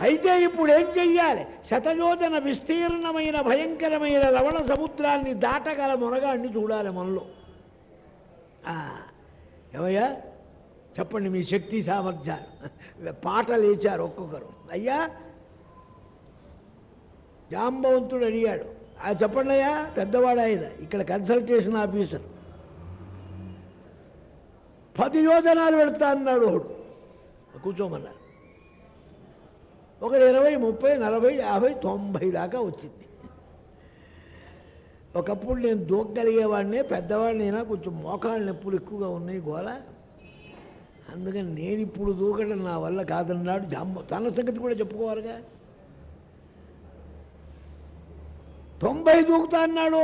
అయితే ఇప్పుడు ఏం చెయ్యాలి? శతయోజన విస్తీర్ణమైన భయంకరమైన లవణ సముద్రాన్ని దాటగల మునగాన్ని చూడాలి మనలో. ఆ, ఏమయ్యా? చెప్పండి మీ శక్తి సామర్థ్యాలు. పాటలు వేశారు ఒక్కొక్కరు. అయ్యా జాంబవంతుడు అడిగాడు. ఆ చెప్పండి అయ్యా పెద్దవాడు ఆయన ఇక్కడ కన్సల్టేషన్ ఆఫీసర్. పది యోజనాలు పెడతా అన్నాడు ఒకడు కూర్చోమన్నారు. ఒక ఇరవై ముప్పై నలభై యాభై తొంభై దాకా వచ్చింది. ఒకప్పుడు నేను దూకగలిగేవాడినే పెద్దవాడినైనా కొంచెం మోకాళ్ళ నొప్పులు ఎక్కువగా ఉన్నాయి గోల అందుకని నేను ఇప్పుడు దూకడం నా వల్ల కాదన్నాడు జమ్మ తన సంగతి కూడా చెప్పుకోవాలిగా. తొంభై దూకుతా అన్నాడు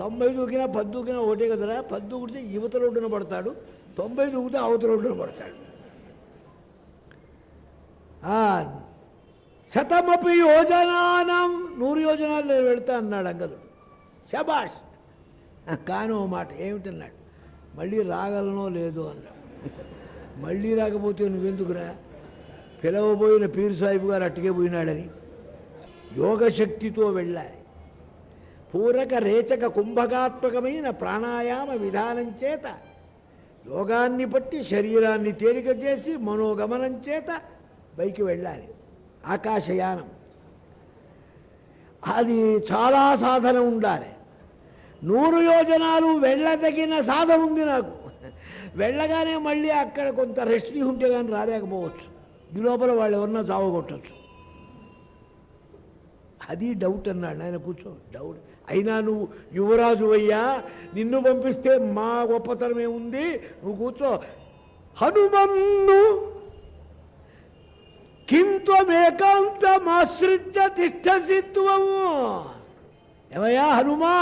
తొంభై దూకినా పది దూకినా ఒకటే కదరా. పది దూకితే యువత రోడ్డున పడతాడు. తొంభై దూకితే అవతల రోడ్డున పడతాడు. శతమపి యోజనానం. నూరు యోజనాలు నేను అన్నాడు అంగదుడు. శబాష్ కాను మాట ఏమిటన్నాడు? మళ్ళీ రాగలనో లేదో అన్నాడు. మళ్ళీ రాకపోతే నువ్వెందుకురా పిలవబోయిన పీర్ సాహిబ్ గారు అట్టుకే పోయినాడని. యోగశక్తితో వెళ్ళాలి. పూరక రేచక కుంభకాత్మకమైన ప్రాణాయామ విధానం చేత యోగాన్ని బట్టి శరీరాన్ని తేలిక చేసి మనోగమనం చేత పైకి వెళ్ళాలి. ఆకాశయానం. అది చాలా సాధన ఉండాలి. నూరు యోజనాలు వెళ్ళదగిన సాధన ఉంది నాకు. వెళ్ళగానే మళ్ళీ అక్కడ కొంత రెస్ట్ ఉంటే కానీ రాలేకపోవచ్చు. ఈ లోపల వాళ్ళు ఎవరన్నా చావగొట్టచ్చు అది డౌట్ అన్నాడు ఆయన కూర్చో. డౌట్ అయినా నువ్వు యువరాజు అయ్యా నిన్ను పంపిస్తే మా గొప్పతనం ఏముంది నువ్వు కూర్చో. హనుమన్ను కిం తిష్టసి త్వము ఏమయ్యా హనుమా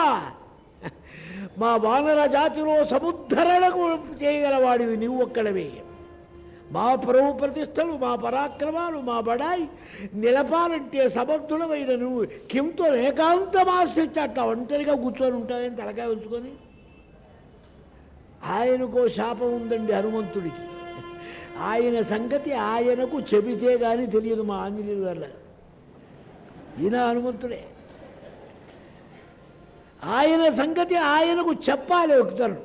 మా వానర జాతిలో సముద్ధరణకు చేయగలవాడివి నువ్వు ఒక్కడవే మా ప్రభు ప్రతిష్టలు మా పరాక్రమాలు మా బడాయి నిలపాలంటే సమర్థుడమైన నువ్వు. కింతో ఏకాంతమాశ్రిత్య అట్లా ఒంటరిగా కూర్చొని ఉంటావని తలకాయ ఉంచుకొని? ఆయనకో శాపం ఉందండి హనుమంతుడికి. ఆయన సంగతి ఆయనకు చెబితే కానీ తెలియదు మా ఆంజనేయులు గారు ఈయన హనుమంతుడే. ఆయన సంగతి ఆయనకు చెప్పాలి ఒకతను.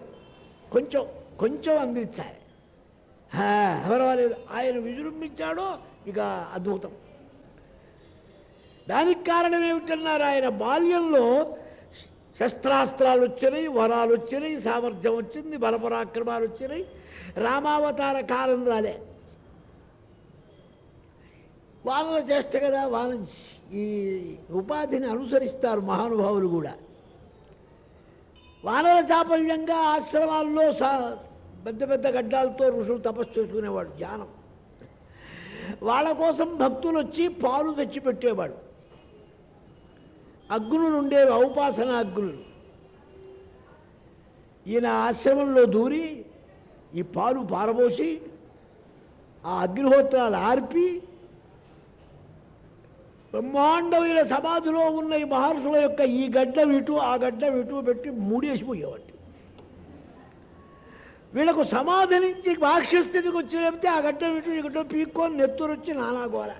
కొంచెం కొంచెం అందించాలి. హా, పర్వాలేదు. ఆయన విజృంభించాడో ఇక అద్భుతం. దానికి కారణం ఏమిటన్నారు ఆయన బాల్యంలో శస్త్రాస్త్రాలు వచ్చినాయి వరాలు వచ్చినాయి సామర్థ్యం వచ్చింది బలపరాక్రమాలు వచ్చినాయి రామావతార కాలం రాలే. వానర చేష్ట కదా వాన ఈ ఉపాధిని అనుసరిస్తారు మహానుభావులు కూడా. వానర చాపల్యంగా ఆశ్రమాల్లో సా పెద్ద పెద్ద గడ్డాలతో ఋషులు తపస్సు చేసుకునేవాడు ధ్యానం వాళ్ళ కోసం భక్తులు వచ్చి పాలు తెచ్చి పెట్టేవాడు. అగ్నులు ఉండేవి ఔపాసన అగ్నులు. ఈయన ఆశ్రమంలో దూరి ఈ పాలు పారబోసి ఆ అగ్నిహోత్రాలు ఆర్పి బ్రహ్మాండమైన సమాధిలో ఉన్న ఈ మహర్షుల యొక్క ఈ గడ్డ ఇటు ఆ గడ్డ ఇటు పెట్టి మూడేసిపోయేవాటి వీళ్ళకు సమాధి నుంచి బాక్ష్యస్థితికి వచ్చినప్పుడు ఆ గడ్డ ఇటు ఈ పీక్కొని నెత్తురు వచ్చి నానాగోర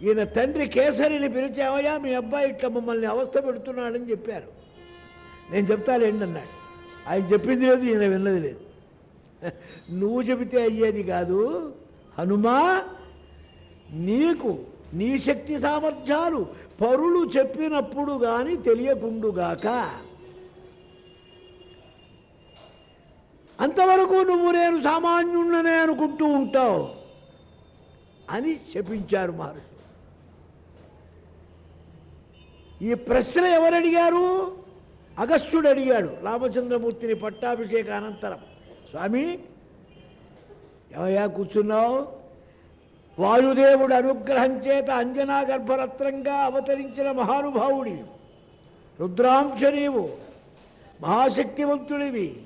ఈయన తండ్రి కేసరిని పిలిచావయ్యా మీ అబ్బాయి ఇట్లా మమ్మల్ని అవస్థ పెడుతున్నాడని చెప్పారు. నేను చెప్తాలేండి అన్నాడు ఆయన చెప్పింది లేదు ఈయన విన్నది లేదు. నువ్వు చెబితే అయ్యేది కాదు. హనుమా నీకు నీ శక్తి సామర్థ్యాలు పరులు చెప్పినప్పుడు కానీ తెలియకుండుగాక అంతవరకు నువ్వు నేను సామాన్యుణ్ణనే అనుకుంటూ ఉంటావు అని చెప్పించారు మహర్షి. ఈ ప్రశ్న ఎవరు అడిగారు? అగస్త్యుడు అడిగాడు రామచంద్రమూర్తిని పట్టాభిషేక అనంతరం. స్వామి ఎవయా కూర్చున్నావు? వాయుదేవుడు అనుగ్రహం చేత అంజనా గర్భరత్నంగా అవతరించిన మహానుభావుడి. రుద్రాంశ నీవు మహాశక్తివంతుడివి.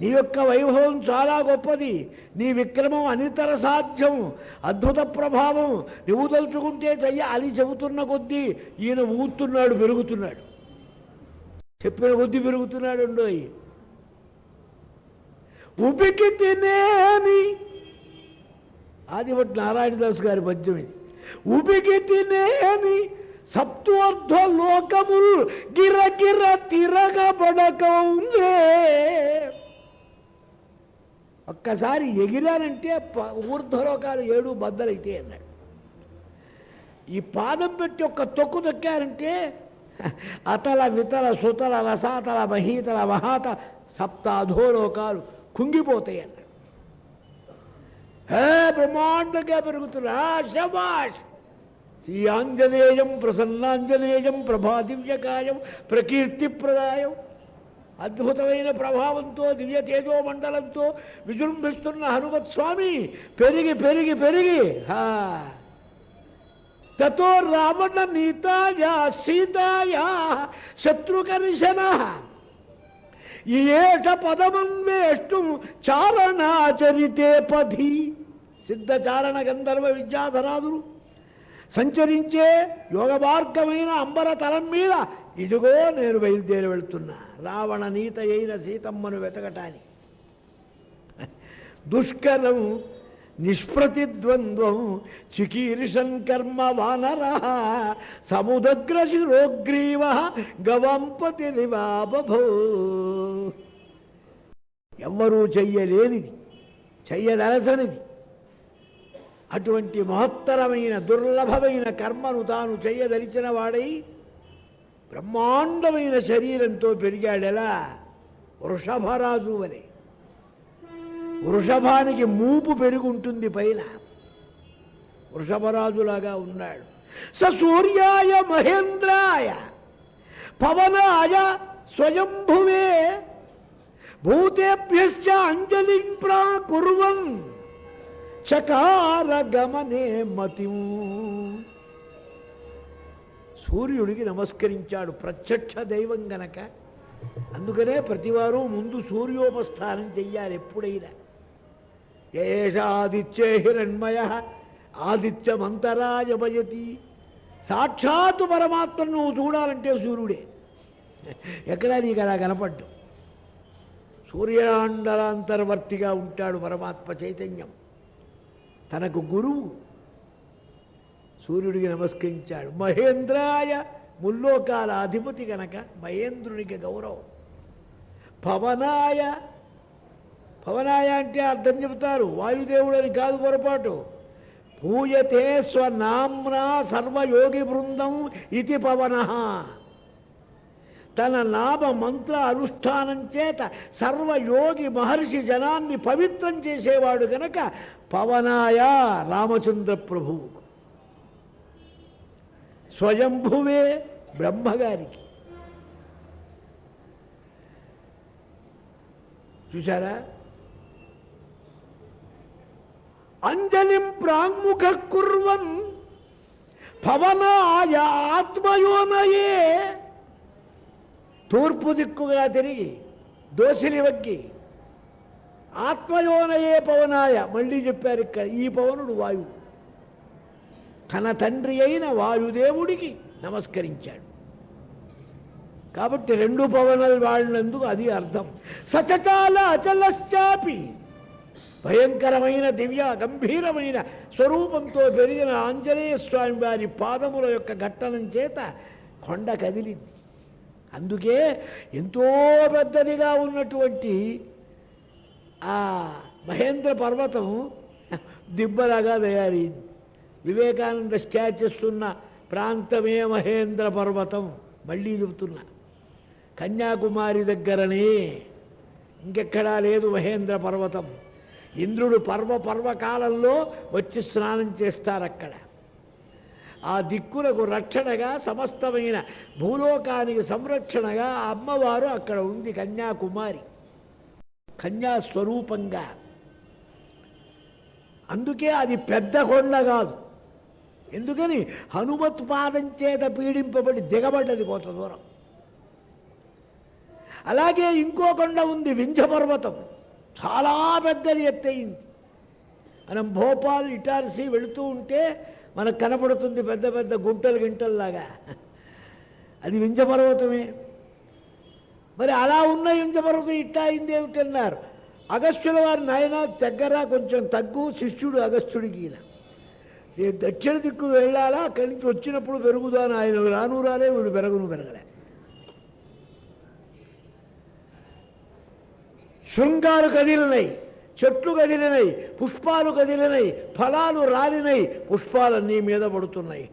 నీ యొక్క వైభవం చాలా గొప్పది. నీ విక్రమం అనితర సాధ్యం. అద్భుత ప్రభావం నువ్వు తలుచుకుంటే చెయ్య అని చెబుతున్న కొద్దీ ఈయన ఊతున్నాడు పెరుగుతున్నాడు చెప్పిన బుద్ధి పెరుగుతున్నాడు ఉండోయి ఉపికి తినేని. ఆదిభట్ నారాయణదాస్ గారి పద్యం ఇది. ఉపికి తినేని సప్తోర్ధ లోకములు గిరగిర తిరగబడకౌలే ఒక్కసారి ఎగిరానంటే ప- ఊర్ధ్వలోకాలు ఏడు బద్దలైతే అన్నాడు. ఈ పాదం పెట్టి ఒక్క తొక్కు తొక్కారంటే అతల వితల సుతల రసాతల మహీతల మహాత సప్తాధో లోకాలు కుంగిపోతాయి అన్నాడు. హే బ్రహ్మాండంగా పెరుగుతున్నా శబాష్ శ్రీ ఆంజనేయం ప్రసన్నాంజనేయం ప్రభాదివ్యకాయం ప్రకీర్తిప్రదాయం. అద్భుతమైన ప్రభావంతో దివ్య తేజో మండలంతో విజృంభిస్తున్న హనుమత్ స్వామి పెరిగి పెరిగి పెరిగి! హా! తతో రావణ నీతాయా సీతాయా శత్రుకర్షణ ఏష పదమన్వేష్టం చారణాచరితే పథి సిద్ధచారణ గంధర్వ విద్యాధరాదులు. సంచరించే యోగ మార్గమైన అంబర తలం మీద ఇదిగో నేను బయలుదేరి వెళ్తున్నా. రావణ నీత అయిన సీతమ్మను వెతకటాని దుష్కరం నిష్ప్రతిద్వంద్వం చికీర్షన్ కర్మ వానర సముదగ్రశిరోగ్రీవ గవంపతి నివాబభూ. ఎవ్వరూ చెయ్యలేనిది చెయ్యదలసనిది. అటువంటి మహత్తరమైన దుర్లభమైన కర్మను తాను చెయ్యదలిచిన వాడై బ్రహ్మాండమైన శరీరంతో పెరిగాడెలా వృషభరాజు వలె. వృషభానికి మూపు పెరుగుంటుంది పైన. వృషభరాజులాగా ఉన్నాడు. స సూర్యాయ మహేంద్రాయ పవనాయ స్వయంభువే భూతేభ్యశ్చ అంజలి ప్రాకుర్వన్ చకార గమనే మతి. సూర్యుడికి నమస్కరించాడు ప్రత్యక్ష దైవం గనక. అందుకనే ప్రతివారు ముందు సూర్యోపస్థానం చెయ్యాలి ఎప్పుడైనా. ఏష ఆదిత్యే హిరణ్మయ ఆదిత్యమంతరాయమయతి సాక్షాత్తు పరమాత్మను నువ్వు చూడాలంటే సూర్యుడే. ఎక్కడా నీకు అలా కనపడ్డు. సూర్యాండలాంతర్వర్తిగా ఉంటాడు పరమాత్మ చైతన్యం. తనకు గురువు. సూర్యుడికి నమస్కరించాడు. మహేంద్రాయ ముల్లోకాల అధిపతి గనక మహేంద్రునికి గౌరవం. పవనాయ పవనాయ అంటే అర్థం చెబుతారు. వాయుదేవుడు అని కాదు పొరపాటు. పూయతే స్వనామ్నా సర్వయోగి బృందం ఇది పవన. తన నామ మంత్ర అనుష్ఠానం చేత సర్వయోగి మహర్షి జనాన్ని పవిత్రం చేసేవాడు గనక పవనాయ రామచంద్ర ప్రభువు స్వయంభువే బ్రహ్మగారికి. చూసారా అంజలిం ప్రాంగుఖ కుర్వన్ పవనాయ ఆత్మయోనయే. తూర్పు దిక్కుగా తిరిగి దోసిలి వగ్గి ఆత్మయోనయే పవనాయ. మళ్ళీ చెప్పారు ఇక్కడ ఈ పవనుడు వాయువు తన తండ్రి అయిన వాయుదేవుడికి నమస్కరించాడు. కాబట్టి రెండు పవనాలు వాడినందుకు అది అర్థం. సచచాల అచలశ్చాపి భయంకరమైన దివ్య గంభీరమైన స్వరూపంతో పెరిగిన ఆంజనేయ స్వామి వారి పాదముల యొక్క ఘట్టనం చేత కొండ కదిలింది. అందుకే ఎంతో పెద్దదిగా ఉన్నటువంటి ఆ మహేంద్ర పర్వతం దిబ్బలాగా తయారైంది. వివేకానంద స్టాచ్యూస్ ఉన్న ప్రాంతమే మహేంద్ర పర్వతం మళ్ళీ చెబుతున్నా. కన్యాకుమారి దగ్గరనే ఇంకెక్కడా లేదు మహేంద్ర పర్వతం. ఇంద్రుడు పర్వ పర్వకాలంలో వచ్చి స్నానం చేస్తారు అక్కడ ఆ దిక్కులకు రక్షణగా సమస్తమైన భూలోకానికి సంరక్షణగా అమ్మవారు అక్కడ ఉంది కన్యాకుమారి. కన్యాస్వరూపంగా. అందుకే అది పెద్ద కొండ కాదు. ఎందుకని? హనుమత్ పాదం చేత పీడింపబడి దిగబడ్డది కొంత దూరం. అలాగే ఇంకో కొండ ఉంది వింధ్యపర్వతం. చాలా పెద్దది ఎత్తయింది. మనం భోపాల్ ఇటార్సి వెళుతూ ఉంటే మనకు కనపడుతుంది పెద్ద పెద్ద గుంటలు గింటల్లాగా. అది వింజపర్వతమే. మరి అలా ఉన్న వింజపర్వతం ఇట్టా అయింది ఏమిటన్నారు? అగస్త్యుల వారి నాయన దగ్గర కొంచెం తగ్గు శిష్యుడు అగస్త్యుడికి నేను దక్షిణ దిక్కు వెళ్ళాలా? అక్కడి నుంచి వచ్చినప్పుడు పెరుగుదాను? ఆయన రాను రాలే వీడు పెరగను పెరగలే. శృంగాలు కదిలినాయి చెట్లు కదిలినాయి పుష్పాలు కదిలినాయి ఫలాలు రాలినాయి పుష్పాలన్నీ మీద పడుతున్నాయి.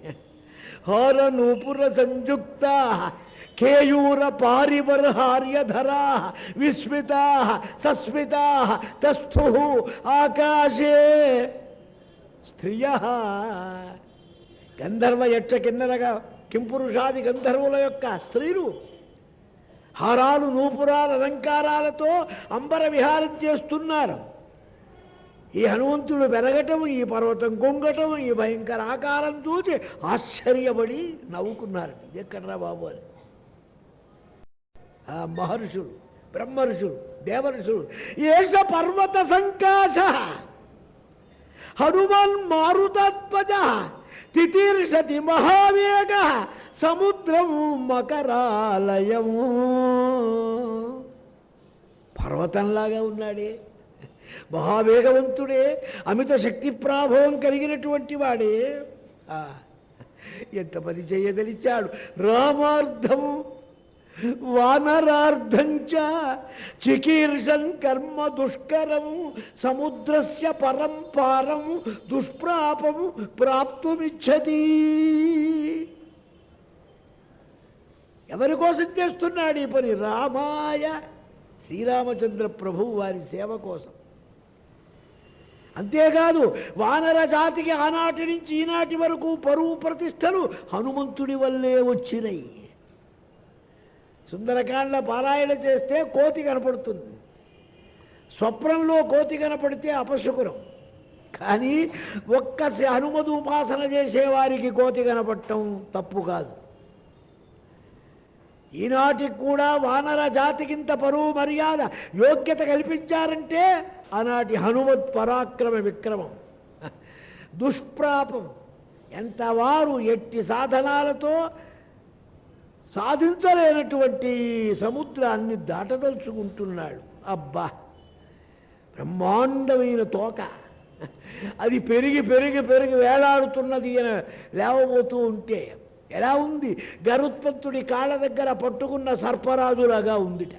హర నూపుర సంయుక్త కేయూర పారిబర్హార్యధరా విస్మితా సస్మితా తస్థు ఆకాశే. స్త్రియ గంధర్వ యక్ష కిన్నరగా కింపురుషాది గంధర్వుల యొక్క స్త్రీలు హారాలు నూపురాలు అలంకారాలతో అంబర విహారం చేస్తున్నారు. ఈ హనుమంతుడు పెరగటం ఈ పర్వతం కొంగటం ఈ భయంకర ఆకారం చూసి ఆశ్చర్యపడి నవ్వుకున్నారు. ఇది ఎక్కడరా బాబు అని. ఆ మహర్షులు బ్రహ్మర్షులు దేవర్షులు ఏష పర్వత సంకాశ హనుమాన్ మారుతాత్మజ తితీర్షతి మహావేగ సముద్రం మకరాలయము. పర్వతంలాగా ఉన్నాడే. మహావేగవంతుడే అమిత శక్తి ప్రాభవం కలిగినటువంటి వాడే. ఆ, ఎంత పని చేయదలిచాడు. రామార్థము వానరార్థంచ చికీర్షన్ కర్మ దుష్కరం సముద్రస్య పరం దుష్ప్రాపము ప్రాప్తుమిచ్చతి. ఎవరి కోసం చేస్తున్నాడు ఈ పని? రామాయ శ్రీరామచంద్ర ప్రభువు వారి సేవ కోసం. అంతేకాదు వానర జాతికి ఆనాటి నుంచి ఈనాటి వరకు పరువు ప్రతిష్టలు హనుమంతుడి వల్లే వచ్చినాయి. సుందరకాండ పారాయణ చేస్తే కోతి కనపడుతుంది. స్వప్నంలో కోతి కనపడితే అపశుకురం కానీ ఒక్క శ- హనుమదు ఉపాసన చేసేవారికి కోతి కనపడటం తప్పు కాదు. ఈనాటికి కూడా వానర జాతికింత పరువు మర్యాద యోగ్యత కల్పించారంటే ఆనాటి హనుమత్ పరాక్రమ విక్రమం. దుష్ప్రాపం. ఎంతవారు ఎట్టి సాధనాలతో సాధించలేనటువంటి సముద్రాన్ని దాటదలుచుకుంటున్నాడు. అబ్బా! బ్రహ్మాండమైన తోక. అది పెరిగి పెరిగి పెరిగి వేలాడుతున్నది అని లేవబోతూ ఉంటే ఎలా ఉంది? గరుత్పత్తుడి కాళ్ళ దగ్గర పట్టుకున్న సర్పరాజులాగా ఉందిట.